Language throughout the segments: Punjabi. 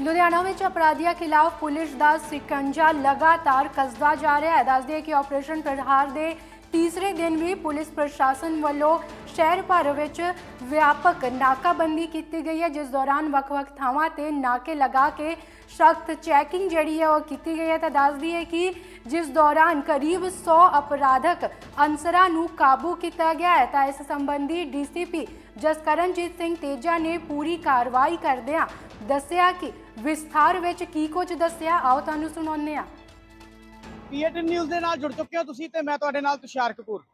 ਲੁਧਿਆਣਾ ਵਿੱਚ ਅਪਰਾਧੀਆਂ ਖਿਲਾਫ ਪੁਲਿਸ ਦਾ ਸਿਕੰਜਾ ਲਗਾਤਾਰ ਕਸਦਾ ਜਾ ਰਿਹਾ ਹੈ। ਦੱਸਦੇ ਕਿ ਆਪਰੇਸ਼ਨ ਪ੍ਰਹਾਰ ਦੇ ਤੀਸਰੇ ਦਿਨ ਵੀ ਪੁਲਿਸ ਪ੍ਰਸ਼ਾਸਨ ਵੱਲੋਂ ਸ਼ਹਿਰ ਭਰ ਵਿੱਚ ਵਿਆਪਕ ਨਾਕਾਬੰਦੀ ਕੀਤੀ ਗਈ ਹੈ, ਜਿਸ ਦੌਰਾਨ ਵੱਖ-ਵੱਖ ਥਾਵਾਂ ਤੇ ਨਾਕੇ ਲਗਾ ਕੇ ਸਖਤ ਚੈਕਿੰਗ ਜਿਹੜੀ ਹੈ ਉਹ ਕੀਤੀ ਗਈ ਹੈ। ਤਾਂ ਦੱਸਦੀ ਹੈ ਕਿ ਜਿਸ ਦੌਰਾਨ ਕਰੀਬ 100 ਅਪਰਾਧਕ ਅਨਸਰਾਂ ਨੂੰ ਕਾਬੂ ਕੀਤਾ ਗਿਆ ਹੈ। ਤਾਂ ਇਸ ਸੰਬੰਧੀ ਡੀਸੀਪੀ ਜਸਕਰਨਜੀਤ ਸਿੰਘ ਤੇਜਾ ਨੇ ਪੂਰੀ ਕਾਰਵਾਈ ਕਰਦਿਆਂ ਦੱਸਿਆ ਕਿ ਵਿਸਥਾਰ ਵਿੱਚ ਕੀ ਕੁਝ ਦੱਸਿਆ। ਆਓ ਤੁਹਾਨੂੰ ਸੁਣਾਉਂਦੇ ਹਾਂ। ਪੀਏਟਨ ਨਿਊਜ਼ ਦੇ ਨਾਲ ਜੁੜ ਚੁੱਕੇ ਹੋ ਤੁਸੀਂ ਤੇ ਮੈਂ ਤੁਹਾਡੇ ਨਾਲ ਤੁਸ਼ਾਰ ਕਪੂਰ।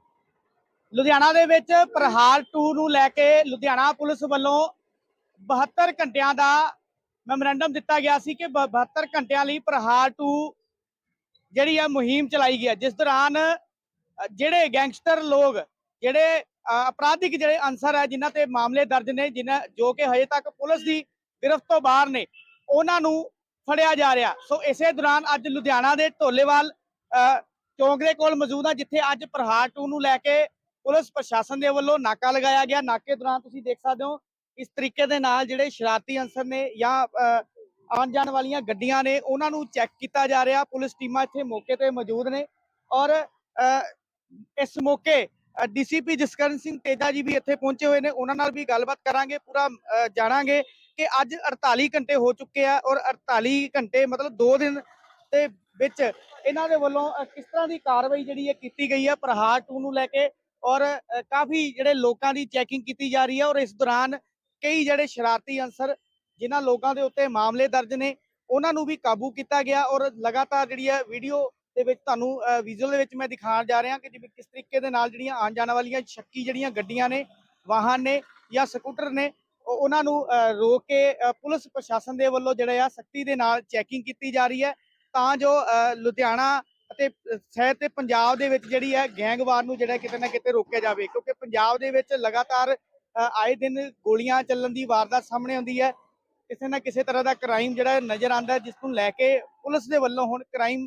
ਲੁਧਿਆਣਾ ਦੇ ਵਿੱਚ ਪ੍ਰਹਾਰ 2 ਨੂੰ ਲੈ ਕੇ ਲੁਧਿਆਣਾ ਪੁਲਿਸ ਵੱਲੋਂ 72 ਘੰਟਿਆਂ ਦਾ ਮੈਮੋਰੈਂਡਮ ਦਿੱਤਾ ਗਿਆ ਸੀ ਕਿ ਬ- 72 ਘੰਟਿਆਂ ਲਈ ਪ੍ਰਹਾਰ 2 ਜਿਹੜੀ ਹੈ ਮੁਹਿੰਮ ਚਲਾਈ ਗਈ ਹੈ ਜਿਸ ਦੌਰਾਨ ਜਿਹੜੇ ਗੈਂਗਸਟਰ ਲੋਕ, ਜਿਹੜੇ ਅਪਰਾਧਿਕ ਜਿਹੜੇ ਅਨਸਰ ਹੈ ਜਿਨ੍ਹਾਂ ਤੇ ਮਾਮਲੇ ਦਰਜ ਨੇ, ਜਿਨ੍ਹਾਂ ਜੋ ਕਿ ਹਜੇ ਤੱਕ ਪੁਲਿਸ ਦੀ ਗ੍ਰਿਫਤ ਤੋਂ ਬਾਹਰ ਨੇ, ਉਹਨਾਂ ਨੂੰ ਫੜਿਆ ਜਾ ਰਿਹਾ। ਸੋ ਇਸੇ ਦੌਰਾਨ ਅੱਜ ਲੁਧਿਆਣਾ ਦੇ ਢੋਲੇਵਾਲ ਚੌਂਕ ਦੇ ਕੋਲ ਮੌਜੂਦ ਆ, ਜਿੱਥੇ ਅੱਜ ਪ੍ਰਹਾਰ 2 ਨੂੰ ਲੈ ਕੇ ਪੁਲਿਸ ਪ੍ਰਸ਼ਾਸਨ ਦੇ ਵੱਲੋਂ ਨਾਕਾ ਲਗਾਇਆ ਗਿਆ। ਨਾਕੇ ਦੌਰਾਨ ਤੁਸੀਂ ਦੇਖ ਸਕਦੇ ਹੋ, ਇਸ ਤਰੀਕੇ ਦੇ ਨਾਲ ਜਿਹੜੇ ਸ਼ਰਾਰਤੀ ਅਨਸਰ ਨੇ ਜਾਂ ਆਉਣ ਜਾਣ ਵਾਲੀਆਂ ਗੱਡੀਆਂ ਨੇ, ਉਹਨਾਂ ਨੂੰ ਚੈੱਕ ਕੀਤਾ ਜਾ ਰਿਹਾ। ਪੁਲਿਸ ਟੀਮਾਂ ਇੱਥੇ ਮੌਕੇ ਤੇ ਮੌਜੂਦ ਨੇ ਔਰ ਇਸ ਮੌਕੇ ਡੀਸੀਪੀ ਜਸਕਰਨ ਸਿੰਘ ਤੇਜਾ ਜੀ ਵੀ ਇੱਥੇ ਪਹੁੰਚੇ ਹੋਏ ਨੇ। ਉਹਨਾਂ ਨਾਲ ਵੀ ਗੱਲਬਾਤ ਕਰਾਂਗੇ, ਪੂਰਾ ਜਾਣਾਂਗੇ ਕਿ ਅੱਜ 48 ਘੰਟੇ ਹੋ ਚੁੱਕੇ ਆ ਔਰ 48 ਘੰਟੇ ਮਤਲਬ 2 ਦਿਨ ਤੇ ਵਿੱਚ ਇਹਨਾਂ ਦੇ ਵੱਲੋਂ ਕਿਸ ਤਰ੍ਹਾਂ ਦੀ ਕਾਰਵਾਈ ਜਿਹੜੀ ਹੈ ਕੀਤੀ ਗਈ ਹੈ ਪ੍ਰਹਾਰ 2 ਨੂੰ ਲੈ ਕੇ? ਔਰ ਕਾਫੀ ਜਿਹੜੇ ਲੋਕਾਂ ਦੀ ਚੈਕਿੰਗ ਕੀਤੀ ਜਾ ਰਹੀ ਹੈ ਔਰ ਇਸ ਦੌਰਾਨ ਕਈ ਜਿਹੜੇ ਸ਼ਰਾਰਤੀ ਅਨਸਰ, ਜਿਨ੍ਹਾਂ ਲੋਕਾਂ ਦੇ ਉੱਤੇ ਮਾਮਲੇ ਦਰਜ ਨੇ, ਉਹਨਾਂ ਨੂੰ ਵੀ ਕਾਬੂ ਕੀਤਾ ਗਿਆ ਔਰ ਲਗਾਤਾਰ ਜਿਹੜੀ ਹੈ ਵੀਡੀਓ ਦੇ ਵਿੱਚ ਤੁਹਾਨੂੰ ਵਿਜ਼ੂਅਲ ਦੇ ਵਿੱਚ ਮੈਂ ਦਿਖਾਉਣ ਜਾ ਰਿਹਾ ਕਿ ਜਿਵੇਂ ਕਿਸ ਤਰੀਕੇ ਦੇ ਨਾਲ ਜਿਹੜੀਆਂ ਆਉਣ ਜਾਣ ਵਾਲੀਆਂ ਸ਼ੱਕੀ ਜਿਹੜੀਆਂ ਗੱਡੀਆਂ ਨੇ, ਵਾਹਨ ਨੇ ਜਾਂ ਸਕੂਟਰ ਨੇ ਉਹਨਾਂ ਨੂੰ ਰੋਕ ਕੇ ਪੁਲਿਸ ਪ੍ਰਸ਼ਾਸਨ ਦੇ ਵੱਲੋਂ ਜਿਹੜਾ ਆ ਸਖਤੀ ਦੇ ਨਾਲ ਚੈਕਿੰਗ ਕੀਤੀ ਜਾ ਰਹੀ ਹੈ ਤਾਂ ਜੋ ਅ, ਲੁਧਿਆਣਾ ਅਤੇ ਸ਼ਹਿਰ ਤੇ ਪੰਜਾਬ ਦੇ ਵਿੱਚ ਜਿਹੜੀ ਹੈ ਗੈਂਗਵਾਰ ਨੂੰ ਜਿਹੜਾ ਕਿਤੇ ਨਾ ਕਿਤੇ ਰੋਕਿਆ ਜਾਵੇ ਕਿਉਂਕਿ ਪੰਜਾਬ ਦੇ ਵਿੱਚ ਲਗਾਤਾਰ ਆਏ ਦਿਨ ਗੋਲੀਆਂ ਚੱਲਣ ਦੀ ਵਾਰਦਾਤ ਸਾਹਮਣੇ ਆਉਂਦੀ ਹੈ। ਕਿਸੇ ਨਾ ਕਿਸੇ ਤਰ੍ਹਾਂ ਦਾ ਕ੍ਰਾਈਮ ਜਿਹੜਾ ਨਜ਼ਰ ਆਉਂਦਾ ਜਿਸ ਨੂੰ ਲੈ ਕੇ ਪੁਲਿਸ ਦੇ ਵੱਲੋਂ ਹੁਣ ਕ੍ਰਾਈਮ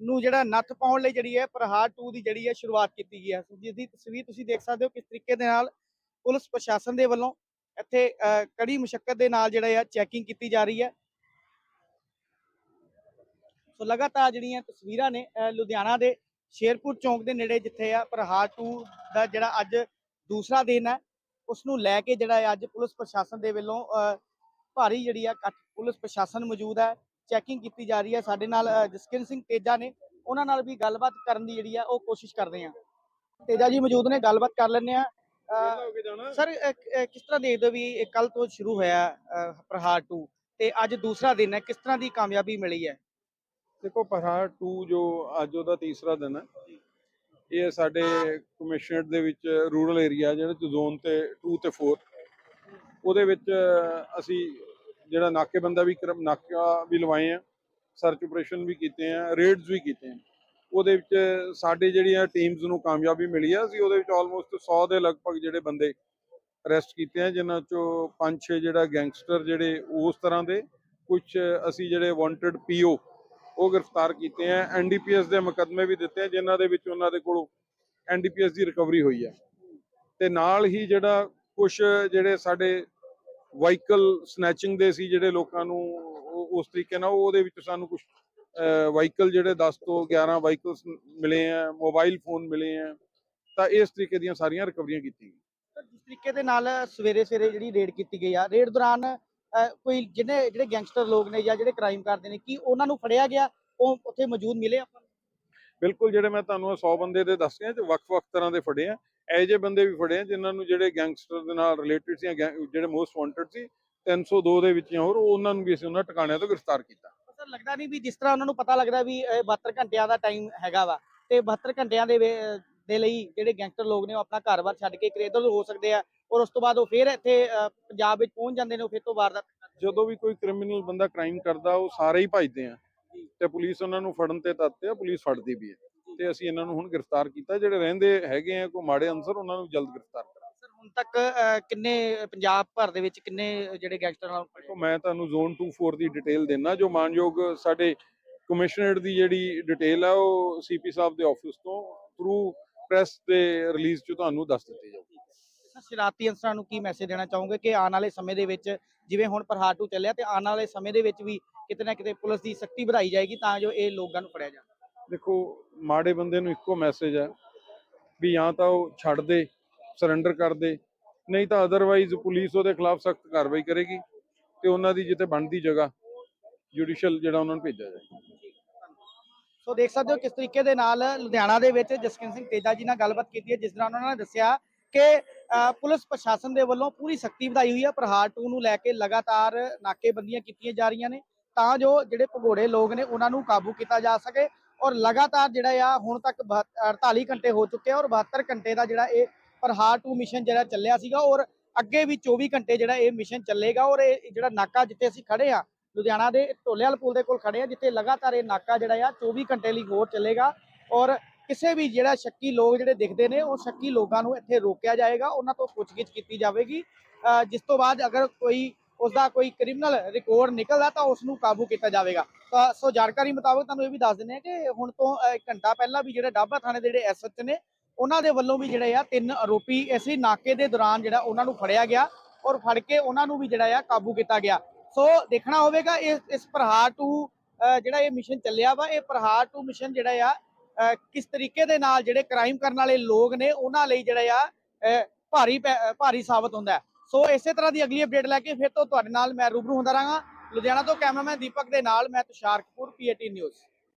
ਨੂੰ ਜਿਹੜਾ ਨੱਥ ਪਾਉਣ ਲਈ ਜਿਹੜੀ ਹੈ ਪ੍ਰਹਾਰ 2 ਦੀ ਜਿਹੜੀ ਹੈ ਸ਼ੁਰੂਆਤ ਕੀਤੀ ਗਈ ਹੈ। ਜਿਸ ਦੀ ਤਸਵੀਰ ਤੁਸੀਂ ਦੇਖ ਸਕਦੇ ਹੋ ਕਿਸ ਤਰੀਕੇ ਦੇ ਨਾਲ ਪੁਲਿਸ ਪ੍ਰਸ਼ਾਸਨ ਦੇ ਵੱਲੋਂ ਇੱਥੇ ਅ, ਕੜੀ ਮੁਸ਼ਕਲ ਦੇ ਨਾਲ ਜਿਹੜਾ ਹੈ ਚੈਕਿੰਗ ਕੀਤੀ ਜਾ ਰਹੀ ਹੈ। ਸੋ ਲਗਾਤਾਰ ਜਿਹੜੀਆਂ ਤਸਵੀਰਾਂ ਨੇ ਲੁਧਿਆਣਾ ਦੇ ਸ਼ੇਰਪੁਰ ਚੌਂਕ ਦੇ ਨੇੜੇ ਜਿੱਥੇ ਆ ਪ੍ਰਹਾਰ 2 ਦਾ ਜਿਹੜਾ ਅੱਜ ਦੂਸਰਾ ਦਿਨ ਹੈ ਉਸ ਨੂੰ ਲੈ ਕੇ ਜਿਹੜਾ ਅੱਜ ਪੁਲਿਸ ਪ੍ਰਸ਼ਾਸਨ ਦੇ ਵੱਲੋਂ ਅ, ਭਾਰੀ ਜਿਹੜੀ ਆ ਪੁਲਿਸ ਪ੍ਰਸ਼ਾਸਨ ਮੌਜੂਦ ਹੈ ਚੈਕਿੰਗ ਕੀਤੀ ਜਾ ਰਹੀ ਹੈ ਸਾਡੇ ਨਾਲ ਅ, ਸਿੰਘ ਤੇਜਾ ਨੇ ਉਹਨਾਂ ਨਾਲ ਵੀ ਗੱਲਬਾਤ ਕਰਨ ਦੀ ਜਿਹੜੀ ਆ ਉਹ ਕੋਸ਼ਿਸ਼ ਕਰਦੇ ਆ ਤੇਜਾ ਜੀ ਮੌਜੂਦ ਨੇ ਗੱਲਬਾਤ ਕਰ ਲੈਂਦੇ ਆ ਸਰ ਕਿਸ ਤਰ੍ਹਾਂ ਦੇਖਦੇ ਹੋ ਵੀ ਕੱਲ ਤੋਂ ਸ਼ੁਰੂ ਹੋਇਆ ਅ, ਪ੍ਰਹਾਰ 2 ਤੇ ਅੱਜ ਦੂਸਰਾ ਦਿਨ ਹੈ ਕਿਸ ਤਰ੍ਹਾਂ ਦੀ ਕਾਮਯਾਬੀ ਮਿਲੀ ਹੈ? ਦੇਖੋ ਪ੍ਰਹਾਰ 2 ਜੋ ਅੱਜ ਉਹਦਾ ਤੀਸਰਾ ਦਿਨ ਹੈ, ਇਹ ਸਾਡੇ ਕਮਿਸ਼ਨਰਟ ਦੇ ਵਿੱਚ ਰੂਰਲ ਏਰੀਆ ਜਿਹੜੇ ਚ ਜ਼ੋਨ ਤੇ 2 ਤੇ 4 ਉਹਦੇ ਵਿੱਚ ਅਸੀਂ ਜਿਹੜਾ ਨਾਕੇਬੰਦਾ ਵੀ ਕਰਮ, ਨਾਕਾ ਵੀ ਲਵਾਏ ਆ ਸਰਚ ਆਪਰੇਸ਼ਨ ਵੀ ਕੀਤੇ ਆ ਰੇਡਸ ਵੀ ਕੀਤੇ ਆ। ਉਹਦੇ ਵਿੱਚ ਸਾਡੇ ਜਿਹੜੀਆਂ ਟੀਮਸ ਨੂੰ ਕਾਮਯਾਬੀ ਮਿਲੀ ਆ, ਅਸੀਂ ਉਹਦੇ ਵਿੱਚ ਆਲਮੋਸਟ 100 ਦੇ ਲਗਭਗ ਜਿਹੜੇ ਬੰਦੇ ਅਰੈਸਟ ਕੀਤੇ ਆ, ਜਿਨ੍ਹਾਂ ਚੋਂ 5-6 ਜਿਹੜਾ ਗੈਂਗਸਟਰ ਜਿਹੜੇ ਉਸ ਤਰ੍ਹਾਂ ਦੇ ਕੁਝ ਅਸੀਂ ਜਿਹੜੇ ਵਾਂਟਡ ਪੀਓ ਉਹ ਗ੍ਰਿਫਤਾਰ ਕੀਤੇ ਆ। ਐਨਡੀਪੀਐਸ ਦੇ ਮੁਕੱਦਮੇ ਵੀ ਦਿੱਤੇ ਆ ਜਿਨ੍ਹਾਂ ਦੇ ਵਿੱਚ ਉਹਨਾਂ ਦੇ ਕੋਲੋਂ ਐਨਡੀਪੀਐਸ ਦੀ ਰਿਕਵਰੀ ਹੋਈ ਆ। ਤੇ ਨਾਲ ਹੀ ਜਿਹੜਾ ਕੁਝ ਜਿਹੜੇ ਸਾਡੇ ਵਾਹੀਕਲ ਸਨੈਚਿੰਗ ਦੇ ਸੀ ਜਿਹੜੇ ਲੋਕਾਂ ਨੂੰ ਉਸ ਤਰੀਕੇ ਨਾਲ ਉਹਦੇ ਵਿੱਚ ਸਾਨੂੰ ਕੁਝ ਵਾਹੀਕਲ ਜਿਹੜੇ 10 ਤੋਂ 11 ਵਾਹੀਕਲਸ ਮਿਲੇ ਆ ਮੋਬਾਈਲ ਫੋਨ ਮਿਲੇ ਆ ਤਾਂ ਇਸ ਤਰੀਕੇ ਦੀਆਂ ਸਾਰੀਆਂ ਰਿਕਵਰੀਆਂ ਕੀਤੀਆਂ ਸਰ, ਜਿਸ ਤਰੀਕੇ ਦੇ ਨਾਲ ਸਵੇਰੇ ਸਵੇਰੇ ਜਿਹੜੀ ਰੇਡ ਕੀਤੀ ਗਈ ਆ ਰੇਡ ਦੌਰਾਨ ਕੋਈ ਜਿਹਨੇ ਜਿਹੜੇ ਗੈਂਗਸਟਰ ਲੋਕ ਨੇ ਜਾਂ ਜਿਹੜੇ ਕ੍ਰਾਈਮ ਕਰਦੇ ਨੇ ਕੀ ਉਹਨਾਂ ਨੂੰ ਫੜਿਆ ਗਿਆ? ਉਹ ਉੱਥੇ ਮੌਜੂਦ ਮਿਲੇ ਆਪਾਂ? ਬਿਲਕੁਲ ਜਿਹੜੇ ਮੈਂ ਤੁਹਾਨੂੰ 100 ਬੰਦੇ ਦੇ ਦੱਸੇ ਆ ਜੋ ਵੱਖ-ਵੱਖ ਤਰ੍ਹਾਂ ਦੇ ਫੜੇ ਆ। ਇਹੋ ਜਿਹੇ ਬੰਦੇ ਵੀ ਫੜੇ ਆ ਜਿਨ੍ਹਾਂ ਨੂੰ ਜਿਹੜੇ ਗੈਂਗਸਟਰ ਦੇ ਨਾਲ ਰਿਲੇਟਡ ਸੀ ਜਿਹੜੇ ਮੋਸਟ ਵਾਂਟਡ ਸੀ 302 ਦੇ ਵਿੱਚ ਹੋਰ ਉਹਨਾਂ ਨੂੰ ਵੀ ਅਸੀਂ ਉਹਨਾਂ ਟਿਕਾਣਿਆਂ ਤੋਂ ਗ੍ਰਿਫਤਾਰ ਕੀਤਾ। ਸਰ ਲੱਗਦਾ ਨਹੀਂ ਵੀ ਜਿਸ ਤਰ੍ਹਾਂ ਉਹਨਾਂ ਨੂੰ ਪਤਾ ਲੱਗਦਾ ਵੀ ਇਹ 72 ਘੰਟਿਆਂ ਦਾ ਟਾਈਮ ਹੈਗਾ ਵਾ ਤੇ 72 ਘੰਟਿਆਂ ਦੇ ਦੇ ਲਈ ਜਿਹੜੇ ਗੈਂਗਸਟਰ ਲੋਕ ਨੇ ਉਹ ਆਪਣਾ ਘਰ-ਬਾਰ ਛੱਡ ਕੇ ਕ੍ਰੇਡਲ ਹੋ ਸਕਦੇ ਆ ਔਰ ਉਸ ਤੋਂ ਬਾਅਦ ਉਹ ਫੇਰ ਇੱਥੇ ਪੰਜਾਬ ਵਿੱਚ ਪਹੁੰਚ ਜਾਂਦੇ ਨੇ ਉਹ ਫਿਰ ਤੋਂ ਵਾਰਦਾਤ। ਜਦੋਂ ਵੀ ਕੋਈ ਕ੍ਰਿਮੀਨਲ ਬੰਦਾ ਕ੍ਰਾਈਮ ਕਰਦਾ ਉਹ ਸਾਰੇ ਹੀ ਭੱਜਦੇ ਆ। ਤੇ ਪੁਲਿਸ ਉਹਨਾਂ ਨੂੰ ਫੜਨ ਤੇ ਤੱਤੇ ਆ ਪੁਲਿਸ ਫੜਦੀ ਵੀ ਹੈ ਤੇ ਅਸੀਂ ਇਹਨਾਂ ਨੂੰ ਹੁਣ ਗ੍ਰਿਫਤਾਰ ਕੀਤਾ ਜਿਹੜੇ ਰਹਿੰਦੇ ਹੈਗੇ ਆ ਕੋਈ ਮਾੜੇ ਅਨਸਰ ਉਹਨਾਂ ਨੂੰ ਜਲਦ ਗ੍ਰਿਫਤਾਰ ਕਰਾਂਗੇ ਸਰ ਹੁਣ ਤੱਕ ਕਿੰਨੇ ਪੰਜਾਬ ਭਰ ਦੇ ਵਿੱਚ ਕਿੰਨੇ ਜਿਹੜੇ ਗੈਂਗਸਟਰ ਨਾਲ? ਦੇਖੋ ਮੈਂ ਤੁਹਾਨੂੰ ਜ਼ੋਨ 24 ਦੀ ਡਿਟੇਲ ਦੇਣਾ ਜੋ ਮਾਨਯੋਗ ਸਾਡੇ ਕਮਿਸ਼ਨਰੇਟ ਦੀ ਜਿਹੜੀ ਡਿਟੇਲ ਆ ਉਹ ਸੀਪੀ ਸਾਹਿਬ ਦੇ ਆਫਿਸ ਤੋਂ ਥਰੂ ਪ੍ਰੈਸ ਦੇ ਰਿਲੀਜ਼ ਚ ਤੁਹਾਨੂੰ ਦੱਸ ਦਿੱਤੀ ਜਾਊਗੀ। ਸ਼ਰਾਰਤੀ ਅਨਸਰਾਂ ਨੂੰ ਕੀ ਮੈਸੇਜ ਦੇਣਾ ਚਾਹੋਗੇ ਕਿ ਆਉਣ ਵਾਲੇ ਸਮੇਂ ਦੇ ਵਿੱਚ ਜਿਵੇਂ ਹੁਣ ਪ੍ਰਹਾਰ ਟੂ ਚੱਲਿਆ ਤੇ ਆਉਣ ਵਾਲੇ ਸਮੇਂ ਦੇ ਵਿੱਚ ਵੀ ਕਿਤੇ ਨਾ ਕਿਤੇ ਪੁਲਿਸ ਦੀ ਸਖਤੀ ਵਧਾਈ ਜਾਏਗੀ ਤਾਂ ਜੋ ਇਹ ਲੋਕਾਂ ਨੂੰ ਫੜਿਆ ਜਾਵੇ? ਦੇਖੋ ਮਾੜੇ ਬੰਦੇ ਨੂੰ ਇੱਕੋ ਮੈਸੇਜ ਹੈ ਵੀ ਜਾਂ ਤਾਂ ਉਹ ਛੱਡ ਦੇ ਸਰੈਂਡਰ ਕਰ ਦੇ ਨਹੀਂ ਤਾਂ ਅਦਰਵਾਈਜ਼ ਪੁਲਿਸ ਉਹਦੇ ਖਿਲਾਫ ਸਖਤ ਕਾਰਵਾਈ ਕਰੇਗੀ ਤੇ ਉਹਨਾਂ ਦੀ ਜਿੱਥੇ ਬਣਦੀ ਜਗ੍ਹਾ ਜੁਡੀਸ਼ੀਅਲ ਜਿਹੜਾ ਉਹਨਾਂ ਨੂੰ ਭੇਜਿਆ ਜਾਏਗਾ। ਸੋ ਦੇਖ ਸਕਦੇ ਹੋ ਕਿਸ ਤਰੀਕੇ ਦੇ ਨਾਲ ਲੁਧਿਆਣਾ ਦੇ ਵਿੱਚ ਜਸਕਿੰਦਰ ਸਿੰਘ ਤੇਜਾ ਜੀ ਨਾਲ ਗੱਲਬਾਤ ਕੀਤੀ ਹੈ ਜਿਸ ਦੌਰਾਨ ਉਹਨਾਂ ਨੇ ਦੱਸਿਆ ਕਿ ਪੁਲਿਸ ਪ੍ਰਸ਼ਾਸਨ ਦੇ ਵੱਲੋਂ ਪੂਰੀ ਸਖਤੀ ਵਧਾਈ ਹੋਈ ਹੈ ਪ੍ਰਹਾਰ 2 ਨੂੰ ਲੈ ਕੇ ਲਗਾਤਾਰ ਨਾਕੇਬੰਦੀਆਂ ਕੀਤੀਆਂ ਜਾ ਰਹੀਆਂ ਨੇ ਤਾਂ ਜੋ ਜਿਹੜੇ ਭਗੌੜੇ ਲੋਕ ਨੇ ਉਹਨਾਂ ਨੂੰ ਕਾਬੂ ਕੀਤਾ ਜਾ ਸਕੇ ਔਰ ਲਗਾਤਾਰ ਜਿਹੜਾ ਆ, ਹੁਣ ਤੱਕ 48 ਘੰਟੇ ਹੋ ਚੁੱਕੇ ਆ ਔਰ 72 ਘੰਟੇ ਦਾ ਜਿਹੜਾ ਇਹ ਪ੍ਰਹਾਰ 2 ਮਿਸ਼ਨ ਜਿਹੜਾ ਚੱਲਿਆ ਸੀਗਾ ਔਰ ਅੱਗੇ ਵੀ 24 ਘੰਟੇ ਜਿਹੜਾ ਇਹ ਮਿਸ਼ਨ ਚੱਲੇਗਾ ਔਰ ਇਹ ਜਿਹੜਾ ਨਾਕਾ ਜਿੱਥੇ ਅਸੀਂ ਖੜੇ ਆ, ਲੁਧਿਆਣਾ ਦੇ ਢੋਲੇਵਾਲ ਪੁਲ ਦੇ ਕੋਲ ਖੜੇ ਆ, ਜਿੱਥੇ ਲਗਾਤਾਰ ਇਹ ਨਾਕਾ ਜਿਹੜਾ ਆ 24 ਘੰਟੇ ਲਈ ਹੋਰ ਚੱਲੇਗਾ ਔਰ ਕਿਸੇ ਵੀ ਜਿਹੜਾ ਸ਼ੱਕੀ ਲੋਕ ਜਿਹੜੇ ਦਿਖਦੇ ਨੇ, ਉਹ ਸ਼ੱਕੀ ਲੋਕਾਂ ਨੂੰ ਇੱਥੇ ਰੋਕਿਆ ਜਾਏਗਾ, ਉਹਨਾਂ ਤੋਂ ਪੁੱਛਗਿੱਛ ਕੀਤੀ ਜਾਵੇਗੀ। ਜਿਸ ਤੋਂ ਬਾਅਦ ਅਗਰ ਕੋਈ ਉਸ ਦਾ ਕੋਈ ਕ੍ਰਿਮੀਨਲ ਰਿਕਾਰਡ ਨਿਕਲਦਾ ਤਾਂ ਉਸ ਨੂੰ ਕਾਬੂ ਕੀਤਾ ਜਾਵੇਗਾ। ਤਾਂ ਸੋ ਜਾਣਕਾਰੀ ਮੁਤਾਬਕ ਤੁਹਾਨੂੰ ਇਹ ਵੀ ਦੱਸ ਦਿੰਦੇ ਆ ਕਿ ਹੁਣ ਤੋਂ ਘੰਟਾ ਪਹਿਲਾਂ ਵੀ ਜਿਹੜੇ ਡਾਬਾ ਥਾਣੇ ਦੇ ਜਿਹੜੇ ਐਸਐਚ ਨੇ, ਉਹਨਾਂ ਦੇ ਵੱਲੋਂ ਵੀ ਜਿਹੜੇ ਆ ਤਿੰਨ ਆਰੋਪੀ ਇਸੇ ਨਾਕੇ ਦੇ ਦੌਰਾਨ ਜਿਹੜਾ ਉਹਨਾਂ ਨੂੰ ਫੜਿਆ ਗਿਆ ਔਰ ਫੜ ਕੇ ਉਹਨਾਂ ਨੂੰ ਵੀ ਜਿਹੜਾ ਆ ਕਾਬੂ ਕੀਤਾ ਗਿਆ। ਸੋ ਦੇਖਣਾ ਹੋਵੇਗਾ, ਇਸ ਇਸ ਪ੍ਰਹਾਰ ਟੂ ਜਿਹੜਾ ਇਹ ਮਿਸ਼ਨ ਚੱਲਿਆ ਵਾ, ਇਹ ਪ੍ਰਹਾਰ ਟੂ ਮਿਸ਼ਨ ਜਿਹੜਾ ਆ ਕਿਸ ਤਰੀਕੇ ਦੇ ਨਾਲ ਜਿਹੜੇ ਕ੍ਰਾਈਮ ਕਰਨ ਵਾਲੇ ਲੋਕ ਨੇ, ਉਹਨਾਂ ਲਈ ਜਿਹੜਾ ਆ ਭਾਰੀ ਪੈ- ਭਾਰੀ ਸਾਬਤ ਹੁੰਦਾ ਸੋ ਇਸੇ ਤਰ੍ਹਾਂ ਦੀ ਅਗਲੀ ਅਪਡੇਟ ਲੈ ਕੇ ਫਿਰ ਤੋਂ ਤੁਹਾਡੇ ਨਾਲ ਮੈਂ ਰੂਬਰੂ ਹੁੰਦਾ ਰਹਾਂਗਾ। ਲੁਧਿਆਣਾ ਤੋਂ ਕੈਮਰਾਮੈਨ ਦੀਪਕ ਦੇ ਨਾਲ ਮੈਂ ਤੁਸ਼ਾਰ ਕਪੂਰ ਪੀਏਟੀ ਨਿਊਜ਼